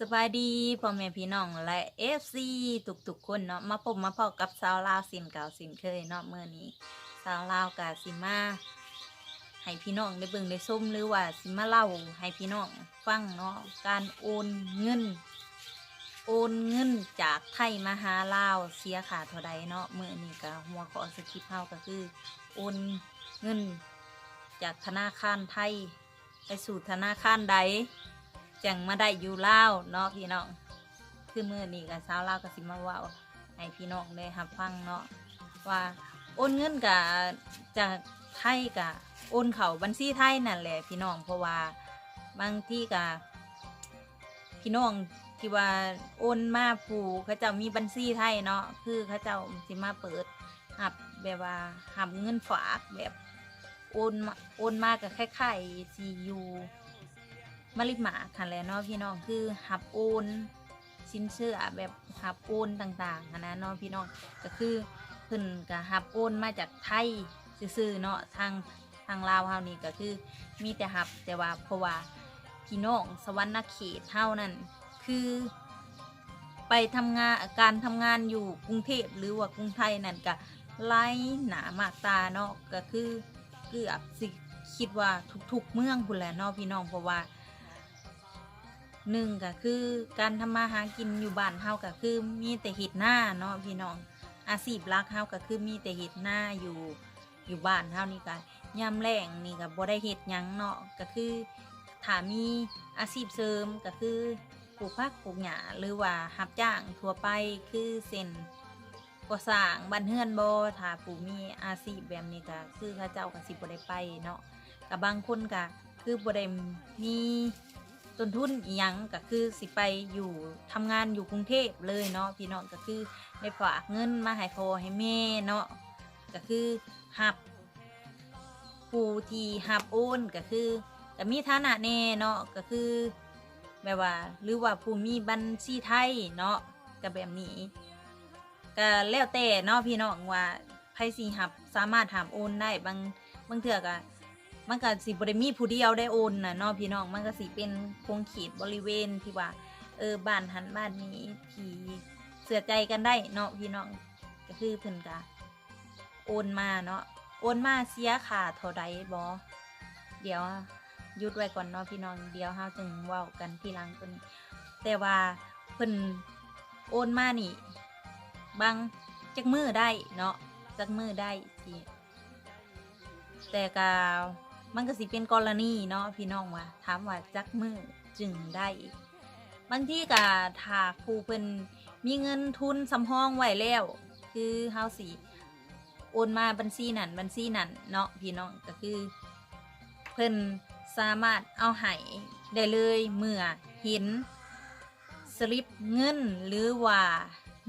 สบายดีพ่อแม่พี่น้องและเอฟซีทุกๆคนเนาะมาพบมาพบกับสาวลาวสินเก่าสินเคยเนาะเมื่อนี้สาวลาวกับสิมาให้พี่น้องได้เบิ่งได้ส้มหรือว่าสิมาเล่าให้พี่น้องฟังเนาะการโอนเงิน โอนเงินจากไทยมาหาลาวเสียค่าเท่าใดเนาะเมื่อนี้ก็หัวข้อสคริปเฮาก็คือ โอนเงิน จากธนาคารไทย ไปสู่ธนาคารใด จังมาได้อยู่ลาเนาะพี่น้องคือมือนี้กับสาวลาวก็สิมาว่าให้พี่น้องได้รับฟังเนาะว่าโอนเงินกับจากไทยกับโอนเข้าบัญชีไทยนั่นแหละพี่น้องเพราะว่าบางที่กับพี่น้องที่ว่าโอนมาผูเขาเจ้ามีบัญชีไทยเนาะคือเขาเจ้าสิมาเปิดหับแบบว่าหับเงินฝากแบบโอนโอนมากับคล้ายๆซียู มาริมาคันแล้วเนาะพี่น้องคือหับโอนสินเชื่อแบบหับโอนต่างๆนะเนาะพี่น้องก็คือเพิ่นก็หับโอนมาจากไทยซื่อๆเนาะทางทางลาวเฮานี่ก็คือมีแต่หับแต่ว่าเพราะว่าพี่น้องสวรรณเขตเท่านั้นคือไปทำงานการทำงานอยู่กรุงเทพหรือว่ากรุงไทยนั่นก็ไล่หนามากตาเนาะก็คือเกือบสิคิดว่าทุกๆเมืองพุ่นแหละเนาะพี่น้องเพราะว่า หนึ่งก็คือการทำมาหากินอยู่บ้านเฮาก็คือมีแต่เห็ดหน้าเนาะพี่น้องอาชีพหลักเฮาก็คือมีแต่เห็ดหน้าอยู่อยู่บ้านเฮานี่ก็ยามแรงนี่ก็บ่ได้เฮ็ดหยังเนาะก็คือถ้ามีอาชีพเสริมก็คือปลูกผักปลูกหญ้าหรือว่ารับจ้างทั่วไปคือเส้นก่อสร้างบ้านเฮือนบ่ถ้าผู้มีอาชีพแบบนี้ก็คือเขาเจ้าก็สิบ่ได้ไปเนาะกับบางคนก็คือบ่ได้มี ต้นทุนอีหยังก็คือสิไปอยู่ทำงานอยู่กรุงเทพเลยเนาะพี่น้องก็คือได้ฝากเงินมาให้พ่อให้แม่เนาะก็คือหับผู้ที่หับโอนก็คือก็มีฐานะแน่เนาะก็คือแบบว่าหรือว่าผู้มีบัญชีไทยเนาะก็แบบนี้ก็แล้วแต่เนาะพี่น้องว่าไผสิหับสามารถหับโอนได้บางบางเทื่อก็ มันก็สิบริมีผู้เดียวได้โอนนะเนาะพี่น้องมันก็สิเป็นคงขีดบริเวณที่ว่า เออบ้านหันบ้านนี้ที่เสือใจกันได้เนาะพี่น้องก็คือเพิ่นกะโอนมาเนาะโอนมาเสียค่าเท่าใดบอเดี๋ยวหยุดไว้ก่อนเนาะพี่น้องเดี๋ยวเฮาจึงเว้ากันทีหลังตัวนี้แต่ว่าเพิ่นโอนมานี่บางจักมือได้เนาะจักมือได้สิแต่กา มันก็สิเป็นกรณีเนาะพี่น้องว่าถามว่าจักมือจึงได้บางที่ก็ถาครูเพิ่นมีเงินทุนสำรองไว้แล้ว คือเฮาสิโอนมาบัญชีนั่นบัญชีนั่นเนาะพี่น้องก็คือ เพิ่นสามารถเอาให้ได้เลยเมื่อเห็นสลิปเงินหรือว่า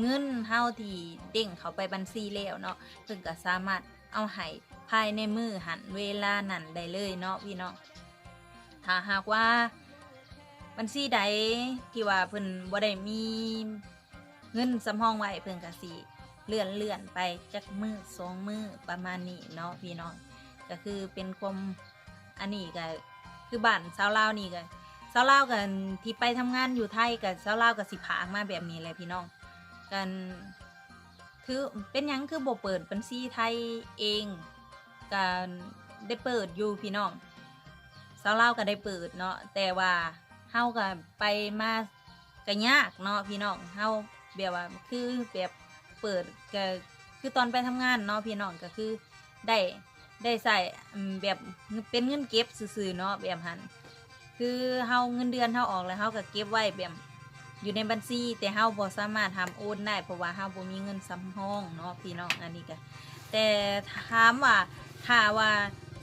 เงินเฮาที่เด้งเขาไปบัญชีแล้วเนาะเพิ่นก็สามารถ เอาให้ภายในมือหันเวลานั่นได้เลยเนาะพี่น้องถ้าหากว่าบัญชีใดที่ว่าเพิ่นบ่ได้มีเงินสำรองไว้เพิ่นก็สิเลื่อนเลื่อนไปจักมือสองมือประมาณนี้เนาะพี่น้องก็คือเป็นความอันนี้ก็คือบ้านชาวลาวนี่ก็ชาวลาวกันที่ไปทำงานอยู่ไทยกับชาวลาวก็สิผากมาแบบนี้แหละพี่น้องกัน คือเป็นหยังคือบ่เปิดบัญชีไทยเองการได้เปิดอยู่พี่น้องสาวเล่าก็ได้เปิดเนาะแต่ว่าเฮาก็ไปมาก็ยากเนาะพี่น้องเฮาแบบว่าคือแบบเปิดก็คือตอนไปทำงานเนาะพี่น้องก็คือได้ได้ใส่แบบเป็นเงินเก็บซื่อๆเนาะแบบหันคือเฮาเงินเดือนเฮาออกแล้วเฮาก็เก็บไว้แบบ อยู่ในบัญชีแต่เฮาบ่สามารถทำโอนได้เพราะว่าเฮาบ่มีเงินสำรองเนาะพี่น้องอันนี้ก็แต่ถามว่าถ้าว่า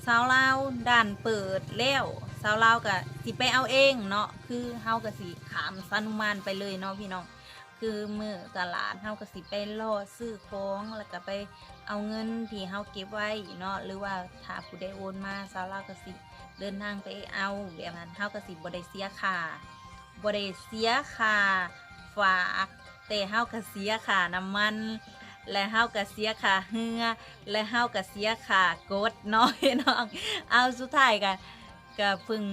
สาวลาวด่านเปิดแล้วสาวลาวก็สิไปเอาเองเนาะคือเฮาก็สิขามสนุมานไปเลยเนาะพี่น้องคือมือตลาดเฮาก็สิไปล่อซื้อของแล้วก็ไปเอาเงินที่เฮาเก็บไว้เนาะหรือว่าถ้าผู้ใดโอนมาสาวลาวก็สิเดินทางไปเอาแบบนั้นเฮาก็สิบ่ได้เสียค่า บ่ได้เสียค่าฝากแต่เฮาก็เสียค่าน้ำมันและเฮาก็เสียค่าเฮือและเฮาก็เสียค่ากดนาะพี่น้องเอาสุดท้ายก็ก็เพึ่ง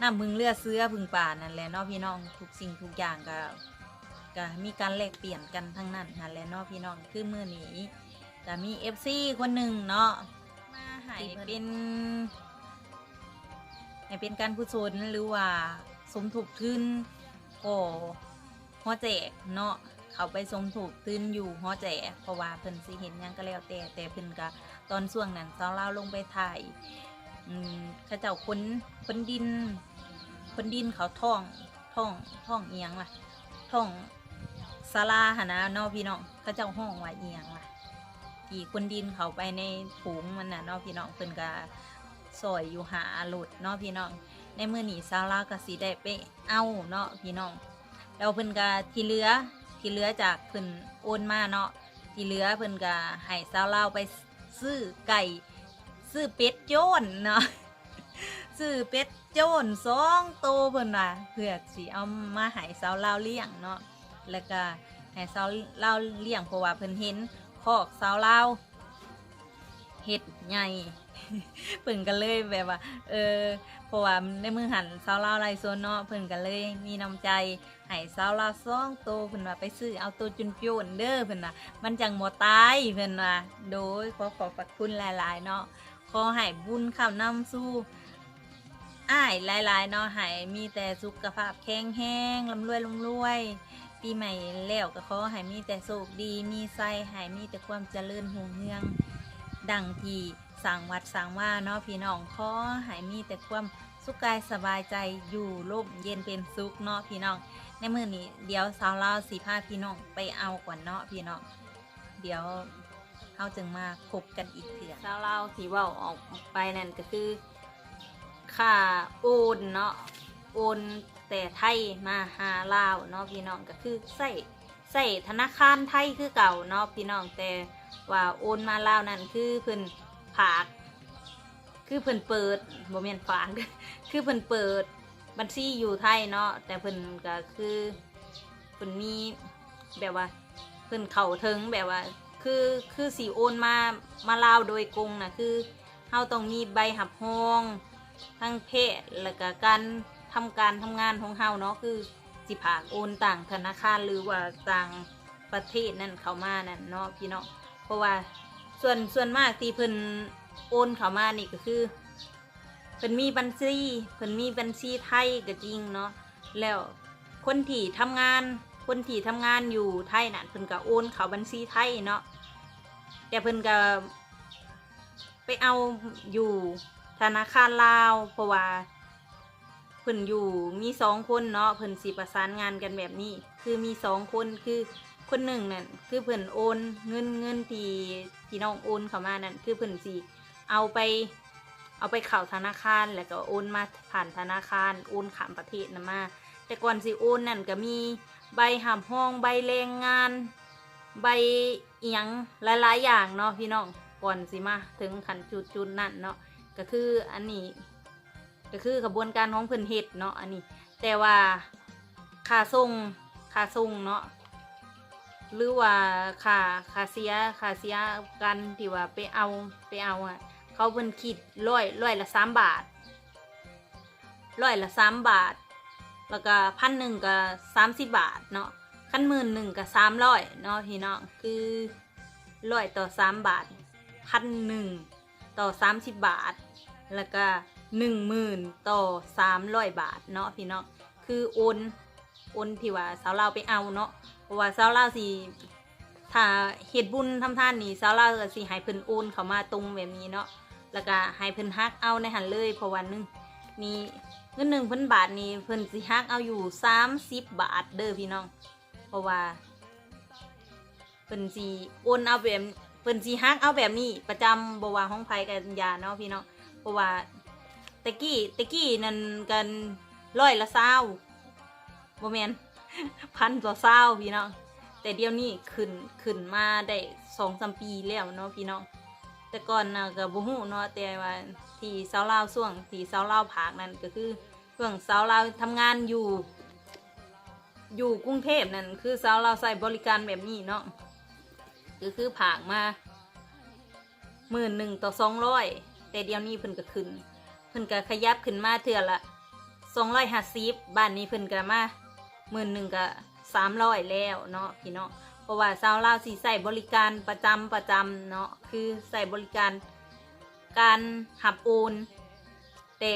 น้ำพึงเลือดเสื้อพึงป่านั่นแหละเนาะพี่น้องทุกสิ่งทุกอย่างก็ก็มีการแลกเปลี่ยนกันทั้งนั้นนั่นแหละเนาะพี่น้องคือมื้อนี้ก็มี FC คนหนึ่งเนาะมาให้เป็นให้เป็นการกุศลหรือว่า สมทบทุนก็หัวแจกเนาะเขาไปสมทบทุนอยู่หัวแจกเพราะว่าเพิ่นสิเห็นยังก็แล้วแต่แต่เพิ่นก็ตอนช่วงนั้นสาวลาลงไปถ่ายอืมเขาเจ้าคนคนดินคนดินเขาท่องท่องท่องเอียงล่ะท่องศาลาหนนะนอพี่น้องเขาเจ้าห้องว่าเอียงล่ะที่คนดินเขาไปในถุงมันน่ะนอพี่น้องเพิ่นก็ซอยอยู่หาหลุดนาะพี่น้อง ในมือหนีซาลาก็สิได้ไปเอาเนาะพี่น้องแล้วเพิ่นก็ที่เหลือที่เหลือจากเพิ่นโอนมาเนาะที่เหลือเพิ่นก็ให้ซาลาไปซื้อไก่ซื้อเป็ดโจนเนาะซื้อเป็ดโจนสองโตวเพิ่นว่าเพื่อสิเอามาให้สาวลาวเลี้ยงเนาะแล้วก็ให้สาวลาวเลี้ยงเพราะว่าเพิ่นเห็นคอกสาวลาวเฮ็ดใหญ่ เพิ่นก็เลยแบบว่า เออเพราะว่าในมือหันสาวลาวไรโซนเนาะเพิ่นก็เลยมีน้ำใจให้สาวลาวสองโตวเพิ่นว่าไปซื้อเอาตัวจุนโจนเด้อเพิ่นว่ามันจังบ่ตายเพิ่นว่าโดยขอขอบพระคุณหลายๆเนาะขอให้บุญข้าวนำสู้อ้ายหลายๆเนาะให้มีแต่สุขภาพแข็งแรงลำรวยลำรวยปีใหม่แล้วก็ขอให้มีแต่โชคดีมีไส้ให้มีแต่ความเจริญหุ่งเรือง ดังที่ สั่งวัดสั่งว่าเนาะพี่น้องขอให้มีแต่ความสุขกายสบายใจอยู่ร่มเย็นเป็นสุขเนาะพี่น้อง ในมือนี้เดี๋ยวสาวลาวสีผ้าพี่น้องไปเอาก่อนเนาะพี่น้อง เดี๋ยวเขาจึงมาพบกันอีกเถื่อสาวลาสีเว่าออกไปนั่นก็คือค่าโอนเนาะโอนแต่ไทยมาหาลาวเนาะพี่น้องก็คือใส่ใส่ธนาคารไทยคือเก่าเนาะพี่น้องแต่ว่าโอนมาลาวนั่นคือเพิ่น ผาก คือเพิ่นเปิดบ่แม่นฝากคือเพิ่นเปิดบัญชีอยู่ไทยเนาะแต่เพิ่นก็คือเพิ่นมีแบบว่า เพิ่นเข้าถึงแบบว่า คือคือสีโอนมามาลาวโดยกงนะคือเราต้องมีใบหับห้องทั้งเพศแล้วก็การทำการทำงานของเราเนาะคือสิผากโอนต่างธนาคารหรือว่าต่างประเทศนั่นเขามานั่นเนาะพี่เนาะเพราะว่า ส่วนส่วนมากที่เพิ่นโอนเข้ามานี่ก็คือเพิ่นมีบัญชีเพิ่นมีบัญชีไทยก็จริงเนาะแล้วคนที่ทำงาน คนที่ทำงานอยู่ไทยน่ะเพิ่นก็โอนเข้าบัญชีไทยเนาะแต่เพิ่นก็ไปเอาอยู่ธนาคารลาวเพราะว่าเพิ่นอยู่มีสองคนเนาะเพิ่นสิประสานงานกันแบบนี้ คือมีสองคนคือคนหนึ่งนั่นคือเพิ่นโอนเงินเงินที่ ที่น้องโอนเข้ามานั่นคือเพิ่นสิเอาไปเอาไปเข้าธนาคารแล้วก็โอนมาผ่านธนาคารโอนข้ามประเทศนะมา แต่ก่อนสิโอนนั่นก็มีใบหามห้องใบแรงงาน ใบเอียงหลายๆอย่างเนาะพี่น้องก่อนสิมาถึงขันจุดจุดนั่นเนาะก็คืออันนี้ ก็คือกระบวนการของเพิ่นเฮ็ดเนาะอันนี้ แต่ว่าค่าส่งค่าส่งเนาะ หรือว่าค่าค่าเสียค่าเสียกันที่ว่าไปเอาไปเอาอะเขาเพิ่นคิดร้อยร้อยละสามบาทร้อยละสามบาท แล้วก็พันหนึ่งก็สามสิบบาทเนาะขั้นหมื่นหนึ่งก็สามร้อยเนาะพี่น้องคือร้อยต่อสามบาทพันหนึ่งต่อสามสิบบาท แล้วก็หนึ่งหมื่นต่อสามร้อยบาทเนาะพี่น้องคือโอนโอนที่ว่าสาวเราไปเอาเนาะ ราะว่าสาวเราวสิถ้าเหตุบุญทำท่านนี่สาวเราวก็สิให้เพิ่นโอนเข้ามาตรงแบบนี้เนาะแล้วก็ให้เพิ่นฮักเอาในหันเลยเพราะวันนึงนี่เงินหนึ่งพันบาทนี่เพิ่นสิฮักเอาอยู่สามสิบบาทเด้อพี่น้อง เพราะว่าเพิ่นสิโอนเอาแบบเพิ่นสิฮักเอาแบบนี้ประจำบว่าห้องไผกันยาเนาะพี่น้องเพราะว่าตะกี้ตะกี้นั่นกันร้อยละเศร้าบ่แมน พันต่อเศร้าพี่น้อง แต่เดี๋ยวนี้ขึ้นขึ้นมาได้สองสามปีแล้วเนาะพี่น้อง แต่ก่อนนะก็บ่ฮู้เนาะแต่ว่าที่สาวลาวช่วงที่สาวลาผากนั่นก็คือช่วงสาวลาทำงานอยู่ อยู่กรุงเทพนั่นคือสาวลาใส่บริการแบบนี้เนาะก็คือผากมาหมื่นหนึ่งต่อสองร้อยแต่เดี๋ยวนี้เพิ่นก็ขึ้นเพิ่นก็ขยับขึ้นมาเทื่อละสองร้อยห้าสิบบ้านนี้เพิ่นก็มา หมื่นหนึ่งก็สามร้อยแล้วเนาะพี่น้องเพราะว่าชาวลาวสิใส่บริการประจำประจำเนาะคือใส่บริการการหับโอนแต่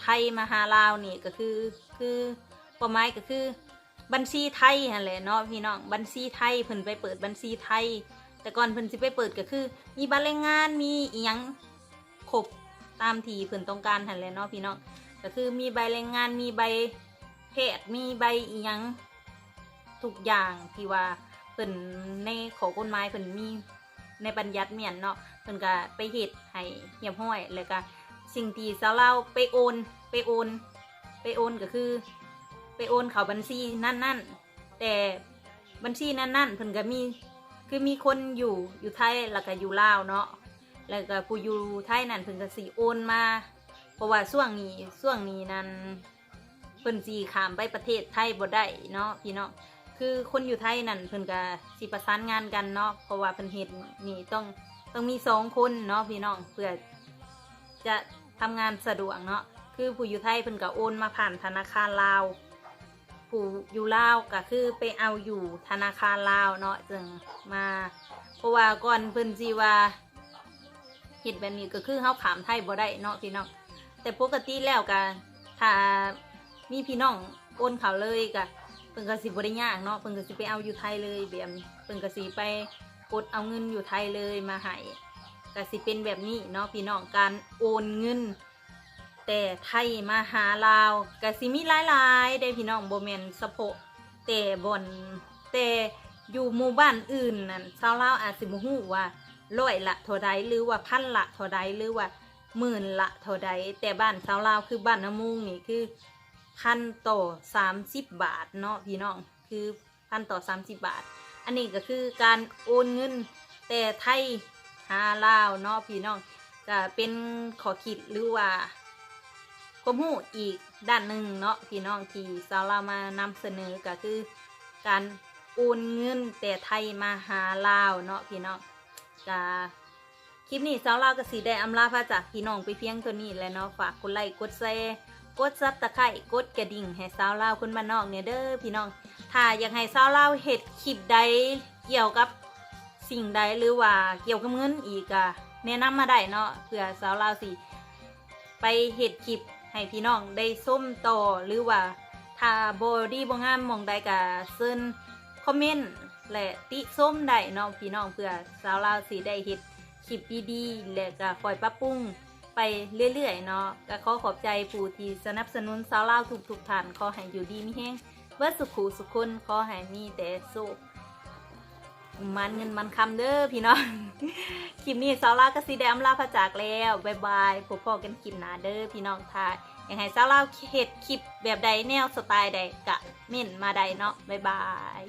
ไทยมาหาลาวนี่ก็คือคือประมาณก็คือบัญชีไทยหั่นแหละเนาะพี่น้องบัญชีไทยเพิ่นไปเปิดบัญชีไทย แต่ก่อนเพิ่นสิไปเปิดก็คือ มีบัตรแรงงานมีอีหยังครบตามที่เพิ่นต้องการหั่นแหละเนาะพี่น้องก็คือมีใบแรงงานมีใบ แพทย์มีใบอียังทุกอย่างที่ว่าเพิ่นในขอกฎหมายเพิ่นมีในบัญญัติเมียนเนาะเพิ่นก็ไปเฮ็ดให้เหียบห้อยแล้วก็สิ่งที่สาวเราไปโอน ไปโอน ไปโอนก็คือ ไปโอนเขาบัญชีนั่นๆแต่บัญชีนั่นๆเพิ่นก็มีคือมีคนอยู่อยู่ไทยแล้วก็อยู่ลาวเนาะแล้วก็ผู้อยู่ไทยนั่นเพิ่นก็สิโอนมา เพราะว่าช่วงนี้ช่วงนี้นั้น เพิ่นสิข้ามไปประเทศไทยบ่ได้เนาะพี่เนาะคือคนอยู่ไทยนั่นเพิ่นก็สิประสานงานกันเนาะเพราะว่าเพิ่นเฮ็ดนี่ต้องต้องมีสองคนเนาะพี่น้องเพื่อจะทำงานสะดวกเนาะคือผู้อยู่ไทยเพิ่นก็โอนมาผ่านธนาคารลาว ผู้อยู่ลาวก็คือไปเอาอยู่ธนาคารลาวเนาะจึงมา เพราะว่าก่อนเพิ่นสิว่าเฮ็ดแบบนี้ก็คือเฮาขามไทยบ่ได้เนาะพี่น้องแต่ปกติแล้วก็ถ้า มีพี่น้องโอนเขาเลยก็เพิ่นก็สิบ่ได้ยากเนาะเพิ่นก็สิไปเอาอยู่ไทยเลยแบบนี้เพิ่นก็สิไปกดเอาเงินอยู่ไทยเลยมาให้ก็สิเป็นแบบนี้เนาะพี่น้องการโอนเงิน แต่ไทยมาหาลาวก็สิมีหลายๆได้พี่น้องบ่แม่นเฉพแต่บ่นแต่อยู่หมู่บ้านอื่นนั่นชาวลาวอาจสิบ่ฮู้ว่าร้อยละเท่าใดหรือว่าพันละเท่าใดหรือว่าหมื่นละเท่าใดแต่บ้านชาวลาวคือบ้านน้ำมุงนี่คือ พันต่อสามสิบบาทเนาะพี่น้องคือพันต่อสามสิบบาท อันนี้ก็คือการโอนเงินแต่ไทยหาลาวเนาะพี่น้องก็เป็นขอคิดหรือว่าความรู้อีกด้านหนึ่งเนาะพี่น้องที่สาวเรามานำเสนอก็คือการโอนเงินแต่ไทยมาหาลาวเนาะพี่น้องกาคลิปนี้สาวเราวก็สีได้อำลาพระจากพี่น้องไปเพียงตัวนี้แหล้วเนาะฝากกดไลค์กดแชร์ กดซับตะไคร่กดกระดิ่งให้สาวเราวคนบ้านนอกเนี่ยเด้อพี่น้อง ถ้าอยากให้สาวเราวเห็ดคลิปใดเกี่ยวกับสิ่งใดหรือว่าเกี่ยวกับเงินอีกอะแนะนำมาได้เนาะเพื่อสาวเราวสิไปเห็ดคลิปให้พี่น้องได้ส้มต่อหรือว่าถ้าบอดี้บ่งามมองใดกะเซินคอมเมนต์และติส้มได้เนาะพี่น้องเพื่อสาวลาวสีได้เห็ดคลิปดีๆและก็คอยปรับปรุง ไปเรื่อยๆเนาะก็ขอขอบใจผู้ที่สนับสนุนสาวลาวทุกๆท่านขอให้อยู่ดีมีแห้งเบิดสุขูสุขคนขอให้มีแต่สุขมันเงินมันคำเด้อพี่น้อง คลิปนี้สาวลาวก็สีแดมลาพระจากแล้วบายบายพบพอกันคลิปหน้าเด้อพี่น้องทายอยากให้สาวลาวเห็ดคลิปแบบใดแนวสไตล์ใดกะเม่นมาใดเนาะบายบาย